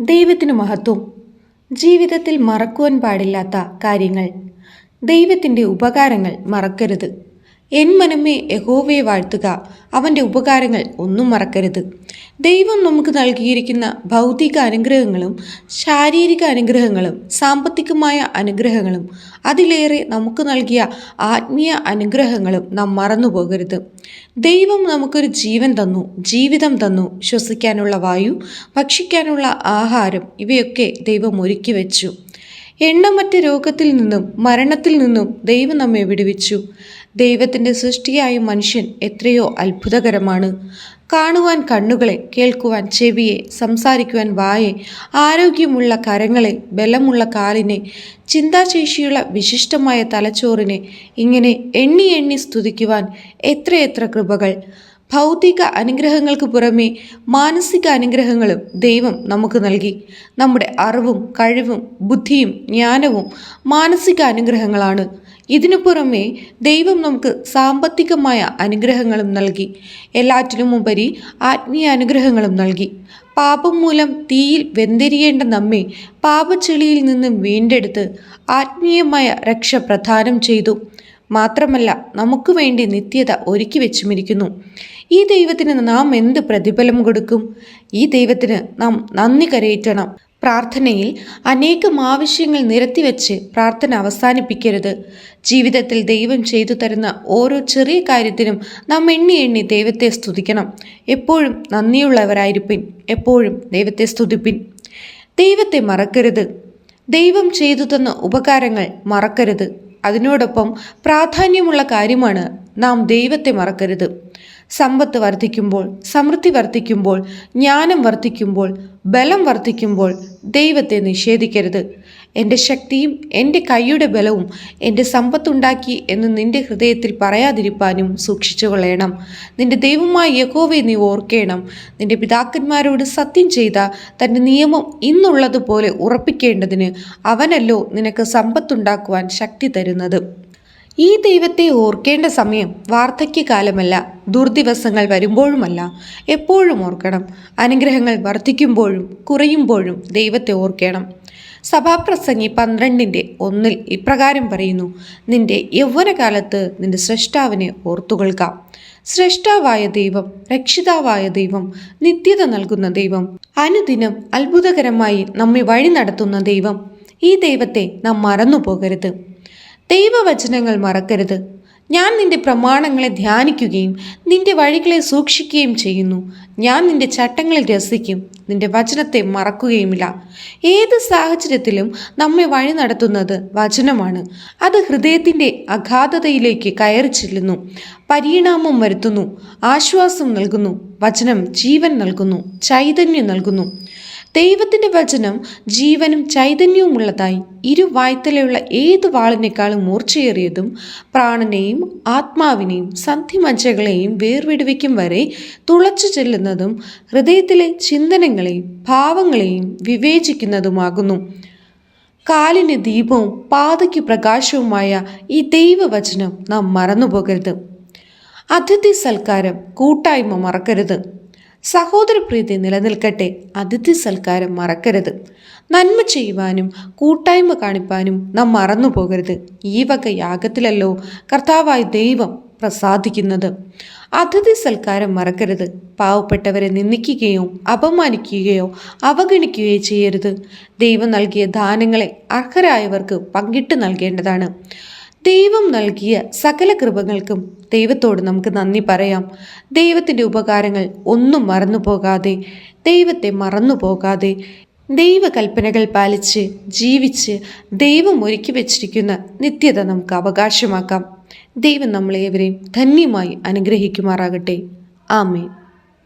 ദൈവത്തിന് മഹത്വം. ജീവിതത്തിൽ മറക്കുവാൻ പാടില്ലാത്ത കാര്യങ്ങൾ. ദൈവത്തിന്റെ ഉപകാരങ്ങൾ മറക്കരുത്. എൻ മനമേ യഹോവയെ വാഴ്ത്തുക. അവന്റെ ഉപകാരങ്ങൾ ഒന്നും മറക്കരുത്. ദൈവം നമുക്ക് നൽകിയിരിക്കുന്ന ഭൗതിക അനുഗ്രഹങ്ങളും ശാരീരിക അനുഗ്രഹങ്ങളും സാമ്പത്തികമായ അനുഗ്രഹങ്ങളും അതിലേറെ നമുക്ക് നൽകിയ ആത്മീയ അനുഗ്രഹങ്ങളും നാം മറന്നുപോകരുത് ദൈവം നമുക്കൊരു ജീവൻ തന്നു ജീവിതം തന്നു ശ്വസിക്കാനുള്ള വായു ഭക്ഷിക്കാനുള്ള ആഹാരം ഇവയൊക്കെ ദൈവം ഒരുക്കി വെച്ചു. എണ്ണമറ്റ രോഗത്തിൽ നിന്നും മരണത്തിൽ നിന്നും ദൈവം നമ്മെ വിടുവിച്ചു. ദൈവത്തിന്റെ സൃഷ്ടിയായ മനുഷ്യൻ എത്രയോ അത്ഭുതകരമാണ്. കാണുവാൻ കണ്ണുകളെ കേൾക്കുവാൻ ചെവിയെ സംസാരിക്കുവാൻ വായെ ആരോഗ്യമുള്ള കരങ്ങളെ ബലമുള്ള കാലിനെ ചിന്താശേഷിയുള്ള വിശിഷ്ടമായ തലച്ചോറിനെ ഇങ്ങനെ എണ്ണി എണ്ണി സ്തുതിക്കുവാൻ എത്രയെത്ര കൃപകൾ. ഭൗതിക അനുഗ്രഹങ്ങൾക്ക് പുറമേ മാനസിക അനുഗ്രഹങ്ങളും ദൈവം നമുക്ക് നൽകി. നമ്മുടെ അറിവും കഴിവും ബുദ്ധിയും ജ്ഞാനവും മാനസിക അനുഗ്രഹങ്ങളാണ്. ഇതിനു പുറമെ ദൈവം നമുക്ക് സാമ്പത്തികമായ അനുഗ്രഹങ്ങളും നൽകി. എല്ലാറ്റിനും ഉപരി ആത്മീയ അനുഗ്രഹങ്ങളും നൽകി. പാപം മൂലം തീയിൽ വെന്തിരിയേണ്ട നമ്മെ പാപച്ചെളിയിൽ നിന്നും വീണ്ടെടുത്ത് ആത്മീയമായ രക്ഷ പ്രദാനം ചെയ്തു. മാത്രമല്ല നമുക്ക് വേണ്ടി നിത്യത ഒരുക്കി വെച്ചുമിരിക്കുന്നു. ഈ ദൈവത്തിന് നാം എന്ത് പ്രതിഫലം കൊടുക്കും? ഈ ദൈവത്തിന് നാം നന്ദി കരയേറ്റണം. പ്രാർത്ഥനയിൽ അനേകം ആവശ്യങ്ങൾ നിരത്തിവെച്ച് പ്രാർത്ഥന അവസാനിപ്പിക്കരുത്. ജീവിതത്തിൽ ദൈവം ചെയ്തു തരുന്ന ഓരോ ചെറിയ കാര്യത്തിനും നാം എണ്ണി എണ്ണി ദൈവത്തെ സ്തുതിക്കണം. എപ്പോഴും നന്ദിയുള്ളവരായിരിപ്പിൻ. എപ്പോഴും ദൈവത്തെ സ്തുതിപ്പിൻ. ദൈവത്തെ മറക്കരുത്. ദൈവം ചെയ്തു തന്ന ഉപകാരങ്ങൾ മറക്കരുത്. അതിനോടൊപ്പം പ്രാധാന്യമുള്ള കാര്യമാണ് നാം ദൈവത്തെ മറക്കരുത്. സമ്പത്ത് വർദ്ധിക്കുമ്പോൾ സമൃദ്ധി വർദ്ധിക്കുമ്പോൾ ജ്ഞാനം വർദ്ധിക്കുമ്പോൾ ബലം വർദ്ധിക്കുമ്പോൾ ദൈവത്തെ നിഷേധിക്കരുത്. എന്റെ ശക്തിയും എന്റെ കൈയുടെ ബലവും എന്റെ സമ്പത്തുണ്ടാക്കി എന്ന് നിന്റെ ഹൃദയത്തിൽ പറയാതിരിപ്പാനും സൂക്ഷിച്ചു കൊള്ളണം നിന്റെ ദൈവമായ യഹോവയെ നീ ഓർക്കേണം. നിന്റെ പിതാക്കന്മാരോട് സത്യം ചെയ്ത തന്റെ നിയമം ഇന്നുള്ളതുപോലെ ഉറപ്പിക്കേണ്ടതിന് അവനല്ലോ നിനക്ക് സമ്പത്തുണ്ടാക്കുവാൻ ശക്തി തരുന്നത്. ഈ ദൈവത്തെ ഓർക്കേണ്ട സമയം വാർദ്ധക്യകാലമല്ല ദുർദിവസങ്ങൾ വരുമ്പോഴുമല്ല. എപ്പോഴും ഓർക്കണം. അനുഗ്രഹങ്ങൾ വർദ്ധിക്കുമ്പോഴും കുറയുമ്പോഴും ദൈവത്തെ ഓർക്കണം. സഭാപ്രസംഗി പന്ത്രണ്ടിന്റെ ഒന്നിൽ ഇപ്രകാരം പറയുന്നു നിന്റെ യൗവനകാലത്ത് നിന്റെ സൃഷ്ടാവിനെ ഓർത്തുകൊള്ളുക. സൃഷ്ടാവായ ദൈവം രക്ഷിതാവായ ദൈവം നിത്യത നൽകുന്ന ദൈവം അനുദിനം അത്ഭുതകരമായി നമ്മെ വഴി നടത്തുന്ന ദൈവം. ഈ ദൈവത്തെ നാം മറന്നു പോകരുത് ദൈവവചനങ്ങൾ മറക്കരുത്. ഞാൻ നിന്റെ പ്രമാണങ്ങളെ ധ്യാനിക്കുകയും നിന്റെ വഴികളെ സൂക്ഷിക്കുകയും ചെയ്യുന്നു. ഞാൻ നിന്റെ ചട്ടങ്ങളിൽ രസിക്കും. നിന്റെ വചനത്തെ മറക്കുകയുമില്ല. ഏത് സാഹചര്യത്തിലും നമ്മെ വഴി നടത്തുന്നത് വചനമാണ്. അത് ഹൃദയത്തിന്റെ അഗാധതയിലേക്ക് കയറി ചെല്ലുന്നു. പരിണാമം വരുത്തുന്നു. ആശ്വാസം നൽകുന്നു. വചനം ജീവൻ നൽകുന്നു. ചൈതന്യം നൽകുന്നു. ദൈവത്തിന്റെ വചനം ജീവനും ചൈതന്യവും ഉള്ളതായി ഇരു ഇരുവായ്ത്തലയുള്ള ഏത് വാളിനേക്കാളും മൂർച്ചയേറിയതും പ്രാണനെയും ആത്മാവിനെയും സന്ധിമജ്ജകളെയും വേർവിടുവിക്കും വരെ തുളച്ചു ചെല്ലുന്നതും ഹൃദയത്തിലെ ചിന്തനങ്ങളെയും ഭാവങ്ങളെയും വിവേചിക്കുന്നതുമാകുന്നു. കാലിന് ദീപവും പാതയ്ക്ക് പ്രകാശവുമായ ഈ ദൈവവചനം നാം മറന്നുപോകരുത്. അതിഥി സൽക്കാരം കൂട്ടായ്മ മറക്കരുത്. സഹോദരപ്രീതി നിലനിൽക്കട്ടെ അതിഥി സൽക്കാരം മറക്കരുത്. നന്മ ചെയ്യുവാനും കൂട്ടായ്മ കാണിപ്പാനും നാം മറന്നു പോകരുത്. ഈ വക യാഗത്തിലല്ലോ കർത്താവായ ദൈവം പ്രസാദിക്കുന്നത്. അതിഥി സൽക്കാരം മറക്കരുത്. പാവപ്പെട്ടവരെ നിന്ദിക്കുകയോ അപമാനിക്കുകയോ അവഗണിക്കുകയോ ചെയ്യരുത്. ദൈവം നൽകിയ ദാനങ്ങളെ അർഹരായവർക്ക് പങ്കിട്ട് നൽകേണ്ടതാണ്. ദൈവം നൽകിയ സകല കൃപകൾക്കും ദൈവത്തോട് നമുക്ക് നന്ദി പറയാം. ദൈവത്തിന്റെ ഉപകാരങ്ങൾ ഒന്നും മറന്നു പോകാതെ ദൈവത്തെ മറന്നു പോകാതെ ദൈവകൽപ്പനകൾ പാലിച്ച് ജീവിച്ച് ദൈവം ഒരുക്കി വച്ചിരിക്കുന്ന നിത്യത നമുക്ക് അവകാശമാക്കാം. ദൈവം നമ്മളേവരെയും ധന്യമായി അനുഗ്രഹിക്കുമാറാകട്ടെ. ആമേൻ.